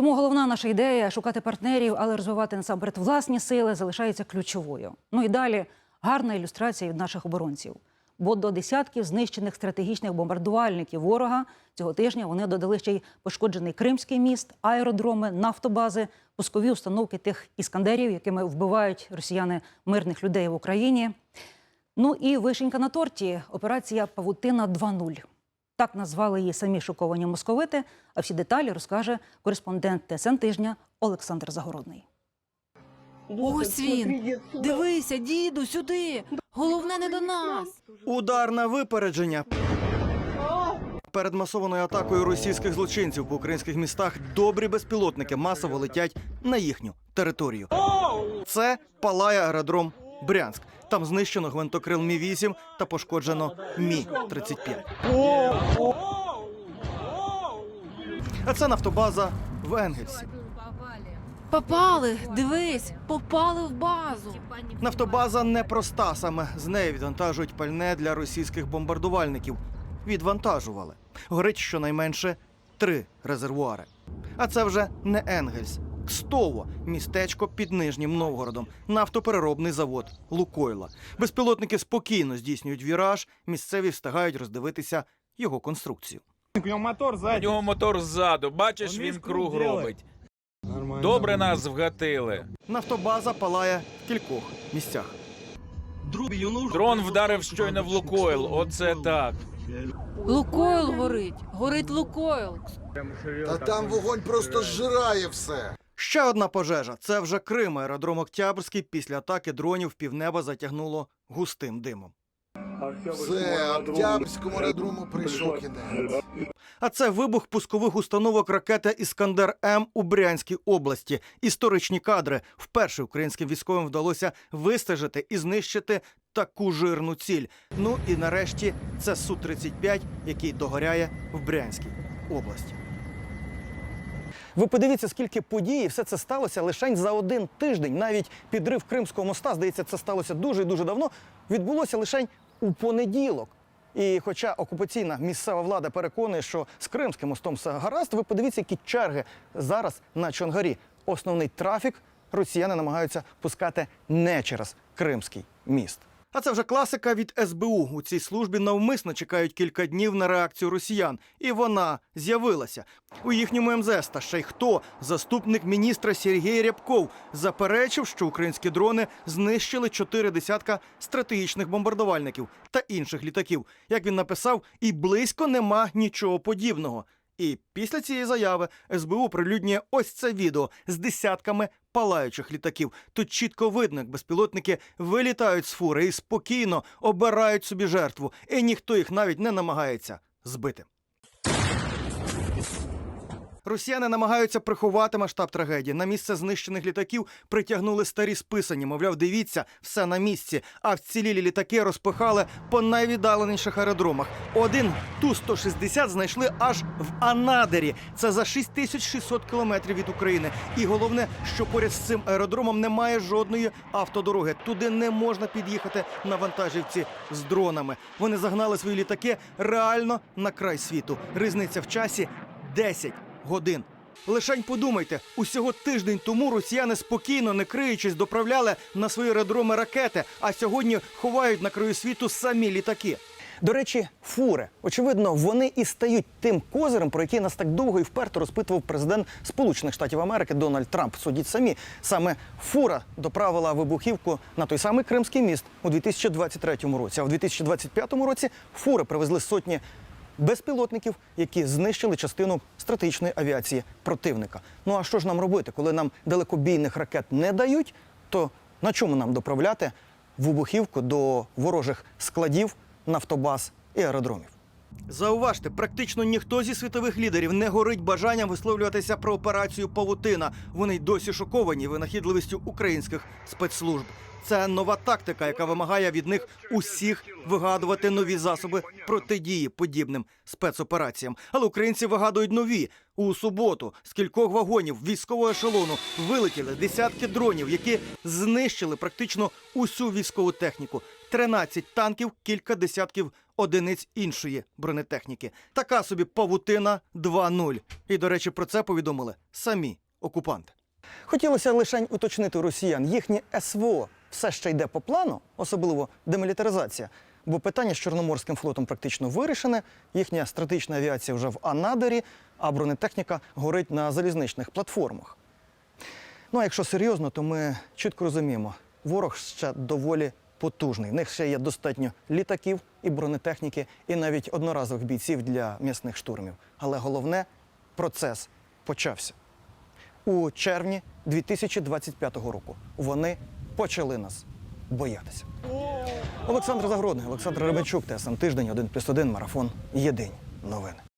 Тому головна наша ідея шукати партнерів, але розвивати насамперед власні сили залишається ключовою. Ну і далі гарна ілюстрація від наших оборонців. Бо до десятків знищених стратегічних бомбардувальників ворога цього тижня вони додали ще й пошкоджений Кримський міст, аеродроми, нафтобази, пускові установки тих іскандерів, якими вбивають росіяни мирних людей в Україні. Ну і вишенька на торті операція Павутина 2.0. Так назвали її самі шоковані московити. А всі деталі розкаже кореспондент ТСН тижня Олександр Загородний. Ось він. Дивися, діду, сюди. Головне не до нас. Удар на випередження. Перед масованою атакою російських злочинців по українських містах добрі безпілотники масово летять на їхню територію. Це палає аеродром Брянськ. Там знищено гвинтокрил Мі 8 та пошкоджено Мі 35 А це нафтобаза в Енгельсі. Попали, дивись, попали в базу. Нафтобаза непроста. Саме з неї відвантажують пальне для російських бомбардувальників. Відвантажували. Горить щонайменше три резервуари. А це вже не Енгельс. Кстово, містечко під Нижнім Новгородом, нафтопереробний завод Лукойла. Безпілотники спокійно здійснюють віраж, місцеві встигають роздивитися його конструкцію. У нього мотор У нього мотор ззаду, бачиш, Він круг круг робить. Нормально. Добре нас вгатили. Нафтобаза палає в кількох місцях. Дрон вдарив щойно в Лукойл. Оце так. Лукойл горить. Горить Лукойл. Та там вогонь просто зжирає все. Ще одна пожежа. Це вже Крим. Аеродром Октябрський після атаки дронів півнеба затягнуло густим димом. Все, Октябрському аеродрому прийшов кінець. А це вибух пускових установок ракети Іскандер М у Брянській області. Історичні кадри. Вперше українським військовим вдалося вистежити і знищити таку жирну ціль. Ну і нарешті це су 35 який догоряє в Брянській області. Ви подивіться, скільки подій і все це сталося лише за один тиждень. Навіть підрив Кримського моста, здається, це сталося дуже і дуже давно. Відбулося лише у понеділок. І хоча окупаційна місцева влада переконує, що з Кримським мостом все гаразд, ви подивіться, які черги зараз на Чонгарі. Основний трафік росіяни намагаються пускати не через Кримський міст. А це вже класика від СБУ. У цій службі навмисно чекають кілька днів на реакцію росіян, і вона з'явилася у їхньому МЗС. Та ще й хто заступник міністра Сергій Рябков заперечив, що українські дрони знищили чотири десятка стратегічних бомбардувальників та інших літаків. Як він написав, і близько нема нічого подібного. І після цієї заяви СБУ прилюднює ось це відео з десятками палаючих літаків. Тут чітко видно, як безпілотники вилітають з фури і спокійно обирають собі жертву, і ніхто їх навіть не намагається збити. Росіяни намагаються приховати масштаб трагедії. На місце знищених літаків притягнули старі списані. Мовляв, дивіться, все на місці. А вцілілі літаки розпихали по найвіддаленіших аеродромах. Один Ту-160 знайшли аж в Анадирі. Це за 6600 кілометрів від України. І головне, що поряд з цим аеродромом немає жодної автодороги. Туди не можна під'їхати на вантажівці з дронами. Вони загнали свої літаки реально на край світу. Різниця в часі 10 годин. Лишень подумайте, усього тиждень тому росіяни спокійно, не криючись, доправляли на свої аеродроми ракети, а сьогодні ховають на краю світу самі літаки. До речі, фури. Очевидно, вони і стають тим козирем, про який нас так довго і вперто розпитував президент Сполучених Штатів Америки Дональд Трамп. Судіть самі. Саме фура доправила вибухівку на той самий Кримський міст у 2023 році. А в 2025 році фури привезли сотні безпілотників, які знищили частину стратегічної авіації противника. Ну а що ж нам робити, коли нам далекобійних ракет не дають? То на чому нам доправляти вибухівку до ворожих складів, нафтобаз і аеродромів? Зауважте, практично ніхто зі світових лідерів не горить бажанням висловлюватися про операцію Павутина. Вони й досі шоковані винахідливістю українських спецслужб. Це нова тактика, яка вимагає від них усіх вигадувати нові засоби протидії подібним спецопераціям. Але українці вигадують нові. У суботу з кількох вагонів військового ешелону вилетіли десятки дронів, які знищили практично усю військову техніку: 13 танків, кілька десятків одиниць іншої бронетехніки. Така собі павутина 2.0. І, до речі, про це повідомили самі окупанти. Хотілося лише уточнити росіян, їхнє СВО все ще йде по плану, особливо демілітаризація. Бо питання з Чорноморським флотом практично вирішене, їхня стратегічна авіація вже в Анадирі, а бронетехніка горить на залізничних платформах. Ну а якщо серйозно, то ми чітко розуміємо, ворог ще доволі потужний. В них ще є достатньо літаків і бронетехніки, і навіть одноразових бійців для м'ясних штурмів. Але головне процес почався у червні 2025 року. Вони почали нас боятися. Олександр Загородний, Олександр Ребенчук, ТСН Тиждень, 1+,1, Марафон. Єдині новини.